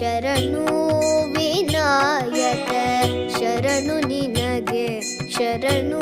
ಶರಣು ವಿನಾಯಕ ಶರಣು ನಿನಗೆ ಶರಣು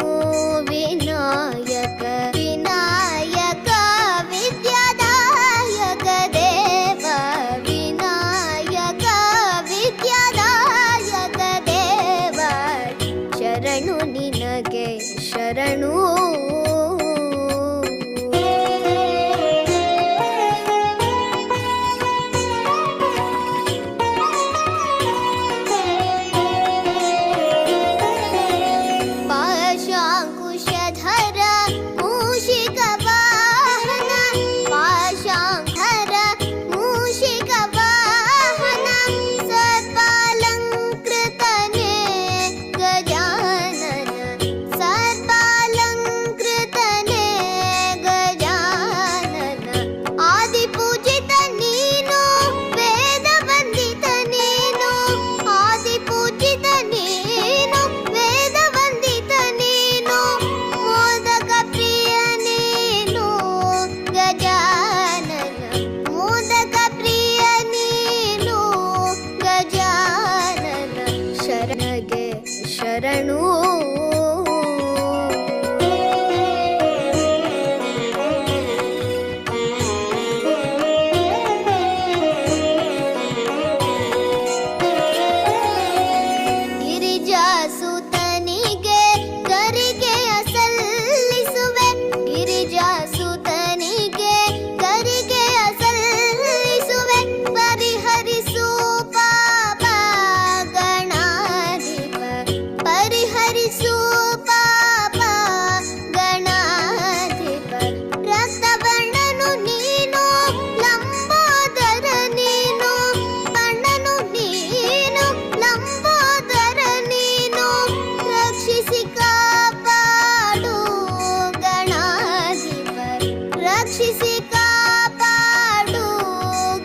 ರಕ್ಷಿಸಿ ಕಾಪಾಡು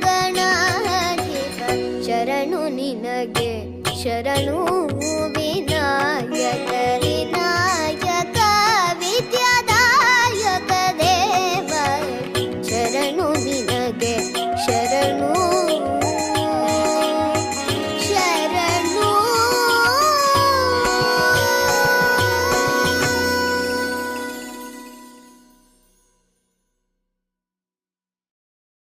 ಗಣಾಧಿಪ ಶರಣು ನಿನಗೆ ಶರಣು